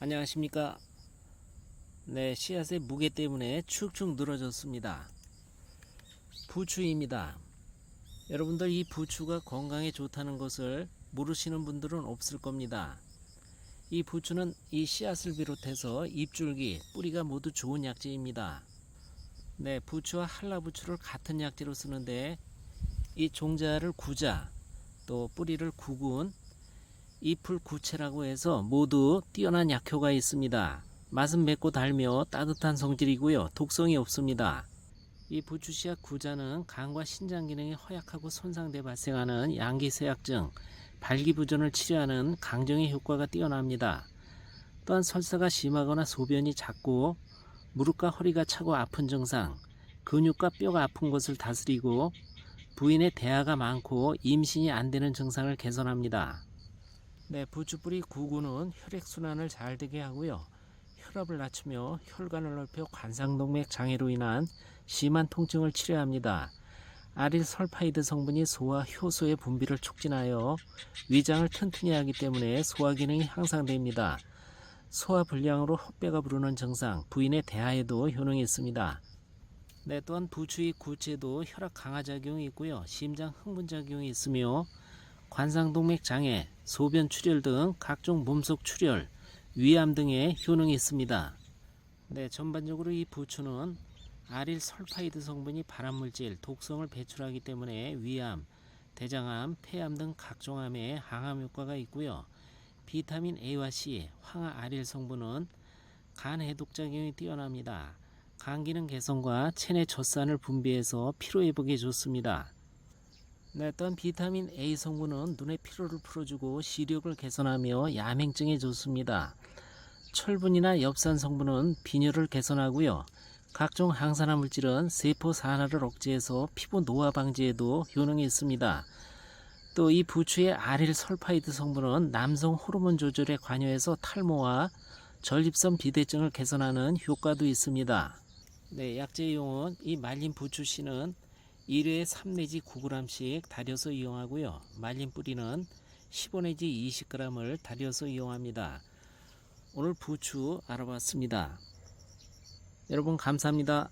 안녕하십니까? 네 씨앗의 무게 때문에 축축 늘어졌습니다. 부추입니다. 여러분들 이 부추가 건강에 좋다는 것을 모르시는 분들은 없을 겁니다. 이 부추는 이 씨앗을 비롯해서 잎줄기 뿌리가 모두 좋은 약재입니다. 네 부추와 한라부추를 같은 약재로 쓰는데 이 종자를 구자 또 뿌리를 구군 잎을 구체라고 해서 모두 뛰어난 약효가 있습니다. 맛은 맵고 달며 따뜻한 성질이고요. 독성이 없습니다. 이 부추씨앗 구자는 간과 신장 기능이 허약하고 손상돼 발생하는 양기쇠약증, 발기부전을 치료하는 강정의 효과가 뛰어납니다. 또한 설사가 심하거나 소변이 작고 무릎과 허리가 차고 아픈 증상, 근육과 뼈가 아픈 것을 다스리고 부인의 대화가 많고 임신이 안 되는 증상을 개선합니다. 네, 부추뿌리 구구는 혈액순환을 잘 되게 하고요. 혈압을 낮추며 혈관을 넓혀 관상동맥 장애로 인한 심한 통증을 치료합니다. 아릴 설파이드 성분이 소화 효소의 분비를 촉진하여 위장을 튼튼히 하기 때문에 소화 기능이 향상됩니다. 소화 불량으로 헛배가 부르는 증상, 부인의 대하에도 효능이 있습니다. 네, 또한 부추의 구체도 혈압 강화 작용이 있고요. 심장 흥분 작용이 있으며 관상동맥 장애, 소변 출혈 등 각종 몸속 출혈, 위암 등의 효능이 있습니다. 네, 전반적으로 이 부추는 아릴 설파이드 성분이 발암물질, 독성을 배출하기 때문에 위암, 대장암, 폐암 등 각종 암에 항암 효과가 있고요. 비타민 A와 C, 황화 아릴 성분은 간 해독 작용이 뛰어납니다. 간 기능 개선과 체내 젖산을 분비해서 피로 회복에 좋습니다. 네, 또한 비타민 A 성분은 눈의 피로를 풀어주고 시력을 개선하며 야맹증에 좋습니다. 철분이나 엽산 성분은 빈혈을 개선하고요. 각종 항산화 물질은 세포 산화를 억제해서 피부 노화 방지에도 효능이 있습니다. 또 이 부추의 아릴 설파이드 성분은 남성 호르몬 조절에 관여해서 탈모와 전립선 비대증을 개선하는 효과도 있습니다. 네, 약재용은 이 말린 부추씨는 1회에 3 내지 9g씩 달여서 이용하고요. 말린 뿌리는 15 내지 20g을 달여서 이용합니다. 오늘 부추 알아봤습니다. 여러분 감사합니다.